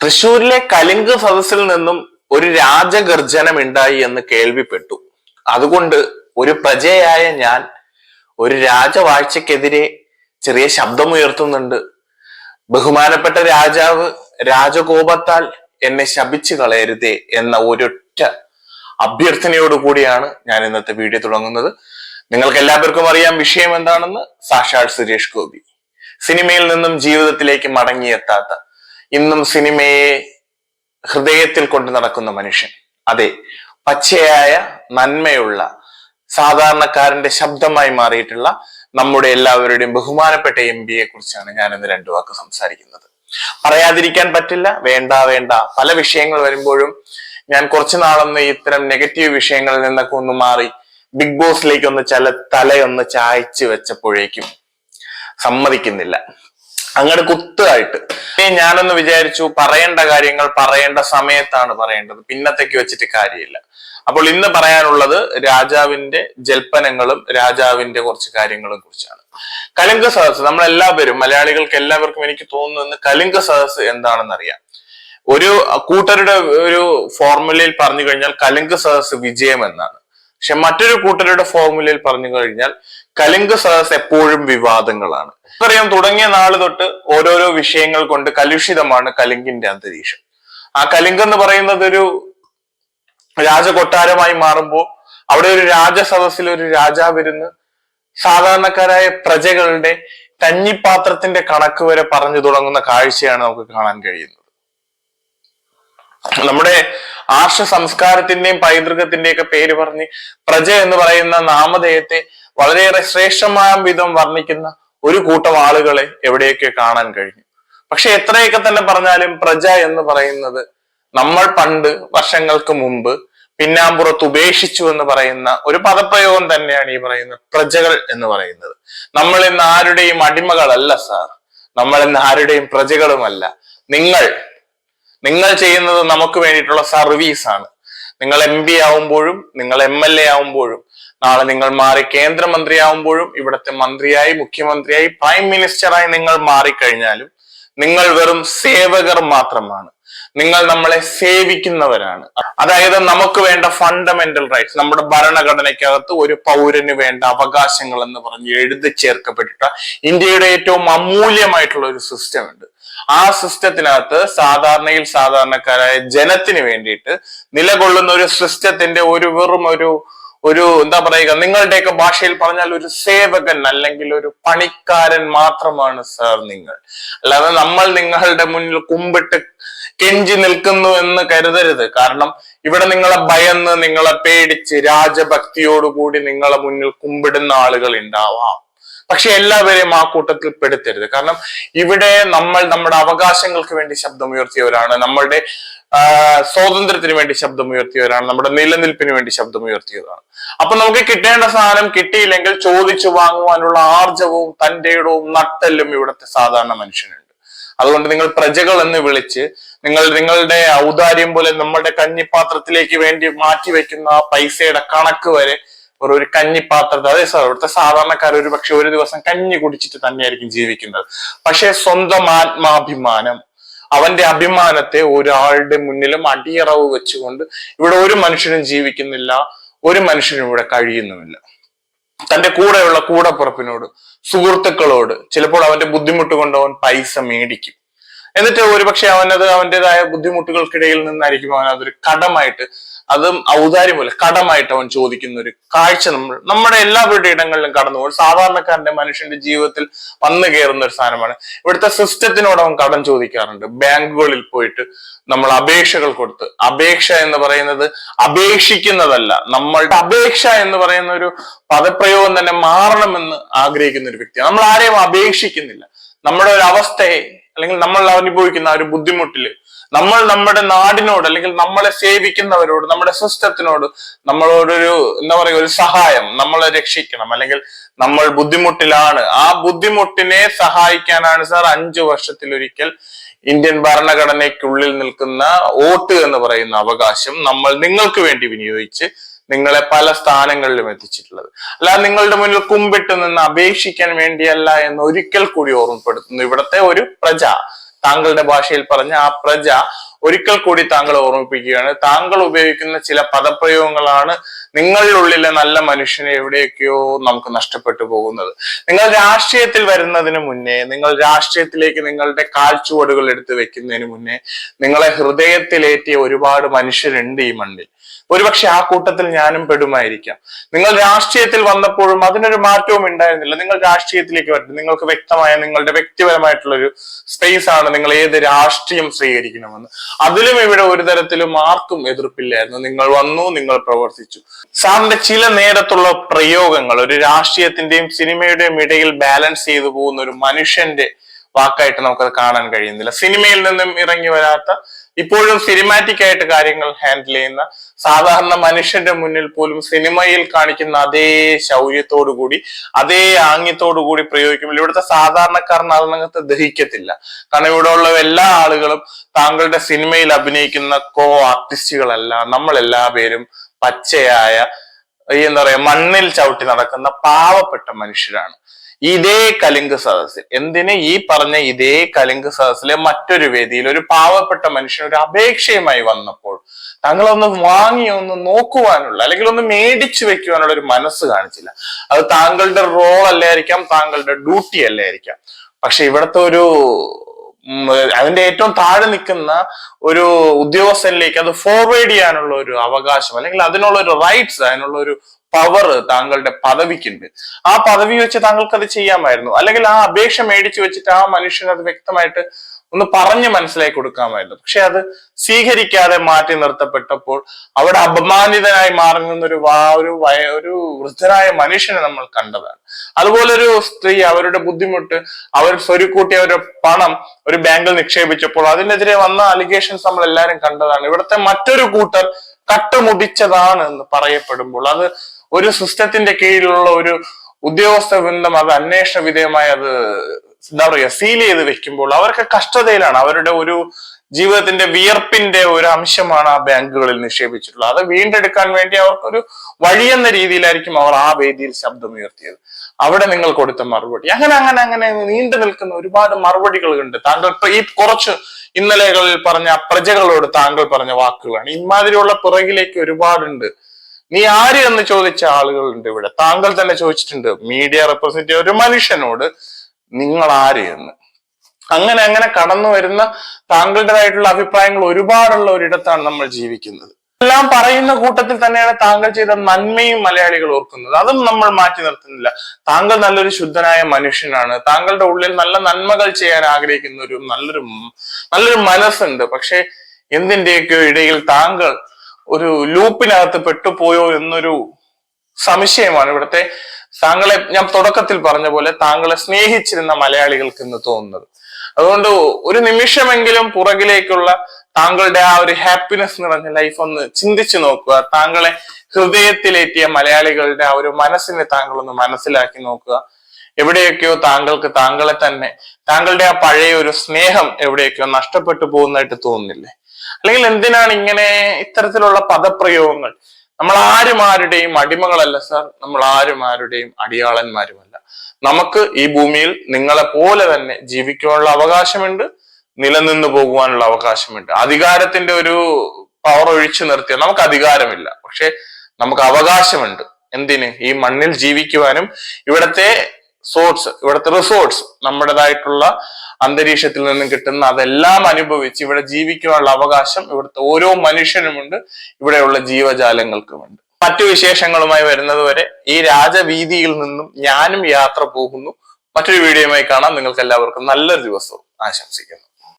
തൃശൂരിലെ കലിംഗ് സദസ്സിൽ നിന്നും ഒരു രാജഗർജനം ഉണ്ടായി എന്ന് കേൾവിപ്പെട്ടു. അതുകൊണ്ട് ഒരു പ്രജയായ ഞാൻ ഒരു രാജവാഴ്ചക്കെതിരെ ചെറിയ ശബ്ദമുയർത്തുന്നുണ്ട്. ബഹുമാനപ്പെട്ട രാജാവ് രാജകോപത്താൽ എന്നെ ശപിച്ചു കളയരുതേ എന്ന ഒരൊറ്റ അഭ്യർത്ഥനയോടു കൂടിയാണ് ഞാൻ ഇന്നത്തെ വീഡിയോ തുടങ്ങുന്നത്. നിങ്ങൾക്ക് എല്ലാവർക്കും അറിയാം വിഷയം എന്താണെന്ന് സാക്ഷാൽ സുരേഷ് ഗോപി. സിനിമയിൽ നിന്നും ജീവിതത്തിലേക്ക് മടങ്ങിയെത്താത്ത ഇന്നും സിനിമയെ ഹൃദയത്തിൽ കൊണ്ടു നടക്കുന്ന മനുഷ്യൻ. അതെ പച്ചയായ നന്മയുള്ള സാധാരണക്കാരന്റെ ശബ്ദമായി മാറിയിട്ടുള്ള നമ്മുടെ എല്ലാവരുടെയും ബഹുമാനപ്പെട്ട എം പിയെ കുറിച്ചാണ് ഞാൻ ഇന്ന് രണ്ടു വാക്ക് സംസാരിക്കുന്നത്. പറയാതിരിക്കാൻ പറ്റില്ല വേണ്ട വേണ്ട. പല വിഷയങ്ങൾ വരുമ്പോഴും ഞാൻ കുറച്ചു നാളൊന്ന് ഇത്തരം നെഗറ്റീവ് വിഷയങ്ങളിൽ നിന്നൊക്കെ ഒന്ന് മാറി ബിഗ് ബോസിലേക്ക് ഒന്ന് ചില തലയൊന്ന് ചായച്ചു വെച്ചപ്പോഴേക്കും സമ്മതിക്കുന്നില്ല. അങ്ങോട്ട് കുത്തായിട്ട് ഞാനൊന്ന് വിചാരിച്ചു പറയേണ്ട കാര്യങ്ങൾ പറയേണ്ട സമയത്താണ് പറയേണ്ടത്. പിന്നത്തേക്ക് വെച്ചിട്ട് കാര്യമില്ല. അപ്പോൾ ഇന്ന് പറയാനുള്ളത് രാജാവിന്റെ ജൽപ്പനങ്ങളും രാജാവിന്റെ കുറച്ച് കാര്യങ്ങളും കുറിച്ചാണ്. കലിംഗ സദസ് നമ്മളെല്ലാവരും മലയാളികൾക്ക് എല്ലാവർക്കും എനിക്ക് തോന്നുന്നു കലിംഗ സദസ് എന്താണെന്ന് അറിയാം ഒരു കൂട്ടരുടെ ഒരു ഫോർമുലയിൽ പറഞ്ഞു കഴിഞ്ഞാൽ കലിംഗ സദസ് വിജയം എന്നാണ് പക്ഷെ മറ്റൊരു കൂട്ടരുടെ ഫോർമുലയിൽ പറഞ്ഞു കഴിഞ്ഞാൽ കലിംഗ സദസ് എപ്പോഴും വിവാദങ്ങളാണ്. അറിയാം തുടങ്ങിയ നാൾ തൊട്ട് ഓരോരോ വിഷയങ്ങൾ കൊണ്ട് കലുഷിതമാണ് കലിംഗിന്റെ അന്തരീക്ഷം. ആ കലിംഗം എന്ന് പറയുന്നത് ഒരു രാജകൊട്ടാരമായി മാറുമ്പോൾ അവിടെ ഒരു രാജസദസ്സിൽ ഒരു രാജാവിരുന്ന് സാധാരണക്കാരായ പ്രജകളുടെ കഞ്ഞിപ്പാത്രത്തിന്റെ കണക്ക് വരെ പറഞ്ഞു തുടങ്ങുന്ന കാഴ്ചയാണ് നമുക്ക് കാണാൻ കഴിയുന്നത്. നമ്മുടെ ആർഷ സംസ്കാരത്തിന്റെയും പൈതൃകത്തിന്റെയും ഒക്കെ പേര് പറഞ്ഞ് പ്രജ എന്ന് പറയുന്ന നാമധേയത്തെ വളരെയേറെ ശ്രേഷ്ഠമായ വിധം വർണിക്കുന്ന ഒരു കൂട്ടം ആളുകളെ എവിടെയൊക്കെ കാണാൻ കഴിഞ്ഞു. പക്ഷെ എത്രയൊക്കെ തന്നെ പറഞ്ഞാലും പ്രജ എന്ന് പറയുന്നത് നമ്മൾ പണ്ട് വർഷങ്ങൾക്ക് മുമ്പ് പിന്നാമ്പുറത്ത് ഉപേക്ഷിച്ചു എന്ന് പറയുന്ന ഒരു പദപ്രയോഗം തന്നെയാണ് ഈ പറയുന്നത് പ്രജകൾ എന്ന് പറയുന്നത്. നമ്മൾ ഇന്ന് ആരുടെയും അടിമകളല്ല സാർ. നമ്മൾ ഇന്ന് ആരുടെയും പ്രജകളുമല്ല. നിങ്ങൾ നിങ്ങൾ ചെയ്യുന്നത് നമുക്ക് വേണ്ടിയിട്ടുള്ള സർവീസ് ആണ്. നിങ്ങൾ എം പി ആവുമ്പോഴും നിങ്ങൾ എം എൽ എ ആവുമ്പോഴും നാളെ നിങ്ങൾ മാറി കേന്ദ്രമന്ത്രി ആവുമ്പോഴും ഇവിടുത്തെ മന്ത്രിയായി മുഖ്യമന്ത്രിയായി പ്രൈം മിനിസ്റ്ററായി നിങ്ങൾ മാറിക്കഴിഞ്ഞാലും നിങ്ങൾ വെറും സേവകർ മാത്രമാണ്. നിങ്ങൾ നമ്മളെ സേവിക്കുന്നവരാണ്. അതായത് നമുക്ക് വേണ്ട ഫണ്ടമെന്റൽ റൈറ്റ്സ് നമ്മുടെ ഭരണഘടനയ്ക്കകത്ത് ഒരു പൗരന് വേണ്ട അവകാശങ്ങൾ എന്ന് പറഞ്ഞ് എഴുതി ചേർക്കപ്പെട്ടിട്ട ഇന്ത്യയുടെ ഏറ്റവും അമൂല്യമായിട്ടുള്ള ഒരു സിസ്റ്റം ഉണ്ട്. ആ സിസ്റ്റത്തിനകത്ത് സാധാരണയിൽ സാധാരണക്കാരായ ജനത്തിന് വേണ്ടിയിട്ട് നിലകൊള്ളുന്ന ഒരു സിസ്റ്റത്തിന്റെ ഒരു വെറും ഒരു ഒരു എന്താ പറയുക നിങ്ങളുടെയൊക്കെ ഭാഷയിൽ പറഞ്ഞാൽ ഒരു സേവകൻ അല്ലെങ്കിൽ ഒരു പണിക്കാരൻ മാത്രമാണ് സർ നിങ്ങൾ. അല്ലാതെ നമ്മൾ നിങ്ങളുടെ മുന്നിൽ കുമ്പിട്ട് കെഞ്ചി നിൽക്കുന്നു എന്ന് കരുതരുത്. കാരണം ഇവിടെ നിങ്ങളെ ഭയന്ന് നിങ്ങളെ പേടിച്ച് രാജഭക്തിയോടുകൂടി നിങ്ങളെ മുന്നിൽ കുമ്പിടുന്ന ആളുകൾ ഉണ്ടാവാം. പക്ഷെ എല്ലാവരെയും ആ കൂട്ടത്തിൽ പെടുത്തരുത്. കാരണം ഇവിടെ നമ്മൾ നമ്മുടെ അവകാശങ്ങൾക്ക് വേണ്ടി ശബ്ദമുയർത്തിയവരാണ്. നമ്മളുടെ സ്വാതന്ത്ര്യത്തിന് വേണ്ടി ശബ്ദമുയർത്തിയവരാണ്. നമ്മുടെ നിലനിൽപ്പിന് വേണ്ടി ശബ്ദമുയർത്തിയവരാണ്. അപ്പൊ നമുക്ക് കിട്ടേണ്ട സാധനം കിട്ടിയില്ലെങ്കിൽ ചോദിച്ചു വാങ്ങുവാനുള്ള ആർജവും തന്റെ ഇടവും നട്ടെല്ലും ഇവിടുത്തെ സാധാരണ മനുഷ്യനുണ്ട്. അതുകൊണ്ട് നിങ്ങൾ പ്രജകൾ എന്ന് വിളിച്ച് നിങ്ങൾ നിങ്ങളുടെ ഔദാര്യം പോലെ നമ്മളുടെ കഞ്ഞിപ്പാത്രത്തിലേക്ക് വേണ്ടി മാറ്റിവെക്കുന്ന ആ പൈസയുടെ കണക്ക് വരെ ഒരു ഒരു കഞ്ഞിപ്പാത്രത്തിൽ അതെ സാർ ഇവിടുത്തെ സാധാരണക്കാർ ഒരു പക്ഷെ ഒരു ദിവസം കഞ്ഞി കുടിച്ചിട്ട് തന്നെയായിരിക്കും ജീവിക്കുന്നത്. പക്ഷെ സ്വന്തം ആത്മാഭിമാനം അവന്റെ അഭിമാനത്തെ ഒരാളുടെ മുന്നിലും അടിയറവ് വെച്ചുകൊണ്ട് ഇവിടെ ഒരു മനുഷ്യനും ജീവിക്കുന്നില്ല ഒരു മനുഷ്യനും ഇവിടെ കഴിയുന്നുമില്ല. തന്റെ കൂടെയുള്ള കൂടപ്പുറപ്പിനോട് സുഹൃത്തുക്കളോട് ചിലപ്പോൾ അവന്റെ ബുദ്ധിമുട്ട് കൊണ്ട് അവൻ പൈസ മേടിക്കും. എന്നിട്ട് ഒരുപക്ഷെ അവനത് അവന്റെതായ ബുദ്ധിമുട്ടുകൾക്കിടയിൽ നിന്നായിരിക്കും അവൻ അതൊരു കടമായിട്ട് അതും ഔദാര്യം പോലെ കടമായിട്ട് അവൻ ചോദിക്കുന്ന ഒരു കാഴ്ച നമ്മൾ നമ്മുടെ എല്ലാവരുടെ ഇടങ്ങളിലും കടന്നു പോകും. സാധാരണക്കാരന്റെ മനുഷ്യന്റെ ജീവിതത്തിൽ വന്നു കയറുന്ന ഒരു സാധനമാണ്. ഇവിടുത്തെ സിസ്റ്റത്തിനോട് അവൻ കടം ചോദിക്കാറുണ്ട്. ബാങ്കുകളിൽ പോയിട്ട് നമ്മൾ അപേക്ഷകൾ കൊടുത്ത് അപേക്ഷ എന്ന് പറയുന്നത് അപേക്ഷിക്കുന്നതല്ല നമ്മളുടെ അപേക്ഷ എന്ന് പറയുന്ന ഒരു പദപ്രയോഗം തന്നെ മാറണമെന്ന് ആഗ്രഹിക്കുന്ന ഒരു വ്യക്തിയാണ്. നമ്മൾ ആരെയും അപേക്ഷിക്കുന്നില്ല. നമ്മുടെ ഒരു അവസ്ഥയെ അല്ലെങ്കിൽ നമ്മൾ അനുഭവിക്കുന്ന ആ ഒരു ബുദ്ധിമുട്ടിൽ. നമ്മൾ നമ്മുടെ നാടിനോട് അല്ലെങ്കിൽ നമ്മളെ സേവിക്കുന്നവരോട് നമ്മുടെ സിസ്റ്റത്തിനോട് നമ്മളോടൊരു എന്താ പറയുക ഒരു സഹായം നമ്മളെ രക്ഷിക്കണം. അല്ലെങ്കിൽ നമ്മൾ ബുദ്ധിമുട്ടിലാണ്. ആ ബുദ്ധിമുട്ടിനെ സഹായിക്കാനാണ് സാർ അഞ്ചു വർഷത്തിലൊരിക്കൽ ഇന്ത്യൻ ഭരണഘടനയ്ക്കുള്ളിൽ നിൽക്കുന്ന വോട്ട് എന്ന് പറയുന്ന അവകാശം നമ്മൾ നിങ്ങൾക്ക് വേണ്ടി വിനിയോഗിച്ച് നിങ്ങളെ പല സ്ഥാനങ്ങളിലും എത്തിച്ചിട്ടുള്ളത്. അല്ലാതെ നിങ്ങളുടെ മുന്നിൽ കുമ്പിട്ട് നിന്ന് അപേക്ഷിക്കാൻ വേണ്ടിയല്ല എന്ന് ഒരിക്കൽ കൂടി ഓർമ്മപ്പെടുത്തുന്നു. ഇവിടത്തെ ഒരു പ്രജ താങ്കളുടെ ഭാഷയിൽ പറഞ്ഞ ആ പ്രജ ഒരിക്കൽ കൂടി താങ്കൾ ഓർമ്മിപ്പിക്കുകയാണ്. താങ്കൾ ഉപയോഗിക്കുന്ന ചില പദപ്രയോഗങ്ങളാണ് നിങ്ങളുടെ ഉള്ളിലെ നല്ല മനുഷ്യനെ എവിടെയൊക്കെയോ നമുക്ക് നഷ്ടപ്പെട്ടു പോകുന്നത്. നിങ്ങൾ രാഷ്ട്രീയത്തിൽ വരുന്നതിന് മുന്നേ നിങ്ങൾ രാഷ്ട്രീയത്തിലേക്ക് നിങ്ങളുടെ കാൽച്ചുവടുകൾ എടുത്തു വെക്കുന്നതിന് മുന്നേ നിങ്ങളെ ഹൃദയത്തിലേറ്റിയ ഒരുപാട് മനുഷ്യരുണ്ട് ഈ മണ്ണിൽ. ഒരുപക്ഷെ ആ കൂട്ടത്തിൽ ഞാനും പെടുമായിരിക്കാം. നിങ്ങൾ രാഷ്ട്രീയത്തിൽ വന്നപ്പോഴും അതിനൊരു മാറ്റവും ഉണ്ടായിരുന്നില്ല. നിങ്ങൾ രാഷ്ട്രീയത്തിലേക്ക് വരണം നിങ്ങൾക്ക് വ്യക്തമായ നിങ്ങളുടെ വ്യക്തിപരമായിട്ടുള്ള ഒരു സ്പേസ് ആണ് നിങ്ങൾ ഏത് രാഷ്ട്രീയം സ്വീകരിക്കണമെന്ന്. അതിലും ഇവിടെ ഒരു തരത്തിലും ആർക്കും എതിർപ്പില്ലായിരുന്നു. നിങ്ങൾ വന്നു നിങ്ങൾ പ്രവർത്തിച്ചു. സാറിന്റെ ചില നേരത്തുള്ള പ്രയോഗങ്ങൾ ഒരു രാഷ്ട്രീയത്തിന്റെയും സിനിമയുടെയും ഇടയിൽ ബാലൻസ് ചെയ്തു പോകുന്ന ഒരു മനുഷ്യന്റെ വാക്കായിട്ട് നമുക്കത് കാണാൻ കഴിയുന്നില്ല. സിനിമയിൽ നിന്നും ഇറങ്ങി വരാത്ത ഇപ്പോഴും സിനിമാറ്റിക് ആയിട്ട് കാര്യങ്ങൾ ഹാൻഡിൽ ചെയ്യുന്ന സാധാരണ മനുഷ്യന്റെ മുന്നിൽ പോലും സിനിമയിൽ കാണിക്കുന്ന അതേ ശൗര്യത്തോടു കൂടി അതേ ആംഗ്യത്തോടു കൂടി പ്രയോഗിക്കുമ്പോൾ ഇവിടുത്തെ സാധാരണക്കാരൻ അതിനകത്ത് ദഹിക്കത്തില്ല. കാരണം ഇവിടെ ഉള്ള എല്ലാ ആളുകളും താങ്കളുടെ സിനിമയിൽ അഭിനയിക്കുന്ന കോ ആർട്ടിസ്റ്റുകളല്ല നമ്മൾ എല്ലാ പേരും പച്ചയായ എന്താ പറയാ മണ്ണിൽ ചവിട്ടി നടക്കുന്ന പാവപ്പെട്ട മനുഷ്യരാണ്. ഇതേ കലിംഗ സദസ്സിൽ. എന്തിന് ഈ പറഞ്ഞ ഇതേ കലിംഗ സദസ്സിലെ മറ്റൊരു വേദിയിൽ ഒരു പാവപ്പെട്ട മനുഷ്യൻ ഒരു അപേക്ഷയുമായി വന്നപ്പോൾ താങ്കളൊന്ന് വാങ്ങി ഒന്ന് നോക്കുവാനുള്ള അല്ലെങ്കിൽ ഒന്ന് മേടിച്ചു വെക്കുവാനുള്ള ഒരു മനസ്സ് കാണിച്ചില്ല. അത് താങ്കളുടെ റോൾ അല്ലായിരിക്കാം താങ്കളുടെ ഡ്യൂട്ടി അല്ലായിരിക്കാം പക്ഷെ ഇവിടുത്തെ ഒരു അതിന്റെ ഏറ്റവും താഴെ നിൽക്കുന്ന ഒരു ഉദ്യോഗസ്ഥനിലേക്ക് അത് ഫോർവേഡ് ചെയ്യാനുള്ള ഒരു അവകാശം അല്ലെങ്കിൽ അതിനുള്ള ഒരു റൈറ്റ്സ് അതിനുള്ള ഒരു പവർ താങ്കളുടെ പദവിക്കുണ്ട്. ആ പദവി വെച്ച് താങ്കൾക്ക് അത് ചെയ്യാമായിരുന്നു. അല്ലെങ്കിൽ ആ അപേക്ഷ മേടിച്ചു വെച്ചിട്ട് ആ മനുഷ്യന് അത് വ്യക്തമായിട്ട് ഒന്ന് പറഞ്ഞ് മനസ്സിലാക്കി കൊടുക്കാമായിരുന്നു. പക്ഷെ അത് സ്വീകരിക്കാതെ മാറ്റി നിർത്തപ്പെട്ടപ്പോൾ അവിടെ അപമാനിതനായി മാറി നിന്നൊരു വാ ഒരു വയ ഒരു വൃദ്ധനായ മനുഷ്യനെ നമ്മൾ കണ്ടതാണ്. അതുപോലെ ഒരു സ്ത്രീ അവരുടെ ബുദ്ധിമുട്ട് അവർ സ്വരുക്കൂട്ടി അവരുടെ പണം ഒരു ബാങ്കിൽ നിക്ഷേപിച്ചപ്പോൾ അതിനെതിരെ വന്ന അലിഗേഷൻസ് നമ്മൾ എല്ലാവരും കണ്ടതാണ്. ഇവിടുത്തെ മറ്റൊരു കൂട്ടർ കട്ടുമുടിച്ചതാണ് എന്ന് പറയപ്പെടുമ്പോൾ അത് ഒരു സിസ്റ്റത്തിന്റെ കീഴിലുള്ള ഒരു ഉദ്യോഗസ്ഥ വൃന്ദം അത് അന്വേഷണ വിധേയമായി അത് എന്താ പറയുക സീൽ ചെയ്ത് വെക്കുമ്പോൾ അവർക്ക് കഷ്ടതയിലാണ്. അവരുടെ ഒരു ജീവിതത്തിന്റെ വിയർപ്പിന്റെ ഒരു അംശമാണ് ആ ബാങ്കുകളിൽ നിക്ഷേപിച്ചിട്ടുള്ളത്. അത് വീണ്ടെടുക്കാൻ വേണ്ടി അവർക്കൊരു വഴിയെന്ന രീതിയിലായിരിക്കും അവർ ആ വേദിയിൽ ശബ്ദമുയർത്തിയത്. അവിടെ നിങ്ങൾ കൊടുത്ത മറുപടി. അങ്ങനെ അങ്ങനെ അങ്ങനെ നീണ്ടു നിൽക്കുന്ന ഒരുപാട് മറുപടികൾ ഉണ്ട് താങ്കൾ ഈ കുറച്ച് ഇന്നലെകളിൽ പറഞ്ഞ പ്രജകളോട് താങ്കൾ പറഞ്ഞ വാക്കുകളാണ്. ഇമാതിരിയുള്ള പുറകിലേക്ക് ഒരുപാടുണ്ട്. നീ ആര് എന്ന് ചോദിച്ച ആളുകളുണ്ട് ഇവിടെ. താങ്കൾ തന്നെ ചോദിച്ചിട്ടുണ്ട്. മീഡിയ റെപ്രസെന്റേറ്റീവ് ഒരു മനുഷ്യനോട് നിങ്ങൾ ആര് എന്ന്. അങ്ങനെ അങ്ങനെ കടന്നു വരുന്ന താങ്കളുടേതായിട്ടുള്ള അഭിപ്രായങ്ങൾ ഒരുപാടുള്ള ഒരിടത്താണ് നമ്മൾ ജീവിക്കുന്നത്. എല്ലാം പറയുന്ന കൂട്ടത്തിൽ തന്നെയാണ് താങ്കൾ ചെയ്ത നന്മയും മലയാളികൾ ഓർക്കുന്നത്. അതും നമ്മൾ മാറ്റി നിർത്തുന്നില്ല. താങ്കൾ നല്ലൊരു ശുദ്ധനായ മനുഷ്യനാണ്. താങ്കളുടെ ഉള്ളിൽ നല്ല നന്മകൾ ചെയ്യാൻ ആഗ്രഹിക്കുന്ന ഒരു നല്ലൊരു നല്ലൊരു മനസ്സുണ്ട്. പക്ഷെ എന്തിന്റെയൊക്കെയോ ഇടയിൽ താങ്കൾ ഒരു ലൂപ്പിനകത്ത് പെട്ടുപോയോ എന്നൊരു സംശയമാണ് ഇവിടുത്തെ താങ്കളെ ഞാൻ തുടക്കത്തിൽ പറഞ്ഞ പോലെ താങ്കളെ സ്നേഹിച്ചിരുന്ന മലയാളികൾക്ക് ഇന്ന് തോന്നുന്നത്. അതുകൊണ്ട് ഒരു നിമിഷമെങ്കിലും പുറകിലേക്കുള്ള താങ്കളുടെ ആ ഒരു ഹാപ്പിനെസ് നിറഞ്ഞ ലൈഫ് ഒന്ന് ചിന്തിച്ചു നോക്കുക. താങ്കളെ ഹൃദയത്തിലേറ്റിയ മലയാളികളുടെ ആ ഒരു മനസ്സിനെ താങ്കൾ ഒന്ന് മനസ്സിലാക്കി നോക്കുക. എവിടെയൊക്കെയോ താങ്കൾക്ക് താങ്കളെ തന്നെ താങ്കളുടെ ആ പഴയ ഒരു സ്നേഹം എവിടെയൊക്കെയോ നഷ്ടപ്പെട്ടു പോകുന്നതായിട്ട് തോന്നുന്നില്ലേ? അല്ലെങ്കിൽ എന്തിനാണ് ഇങ്ങനെ ഇത്തരത്തിലുള്ള പദപ്രയോഗങ്ങൾ? നമ്മൾ ആരും ആരുടെയും അടിമകളല്ല സാർ. നമ്മൾ ആരും ആരുടെയും അടിയാളന്മാരുമല്ല. നമുക്ക് ഈ ഭൂമിയിൽ നിങ്ങളെ പോലെ തന്നെ ജീവിക്കാനുള്ള അവകാശമുണ്ട് നിലനിന്ന് പോകുവാനുള്ള അവകാശമുണ്ട്. അധികാരത്തിന്റെ ഒരു പവർ ഒഴിച്ചു നിർത്തിയാൽ നമുക്ക് അധികാരമില്ല. പക്ഷെ നമുക്ക് അവകാശമുണ്ട്. എന്തിന്? ഈ മണ്ണിൽ ജീവിക്കുവാനും ഇവിടത്തെ സോഴ്സ് ഇവിടുത്തെ റിസോർട്സ് നമ്മുടേതായിട്ടുള്ള അന്തരീക്ഷത്തിൽ നിന്നും കിട്ടുന്ന അതെല്ലാം അനുഭവിച്ച് ഇവിടെ ജീവിക്കാനുള്ള അവകാശം ഇവിടുത്തെ ഓരോ മനുഷ്യനുമുണ്ട്. ഇവിടെയുള്ള ജീവജാലങ്ങൾക്കുമുണ്ട്. മറ്റു വിശേഷങ്ങളുമായി വരുന്നത് വരെ ഈ രാജവീതിയിൽ നിന്നും ഞാനും യാത്ര പോകുന്നു. മറ്റൊരു വീഡിയോയുമായി കാണാം. നിങ്ങൾക്ക് എല്ലാവർക്കും നല്ലൊരു ദിവസവും ആശംസിക്കുന്നു.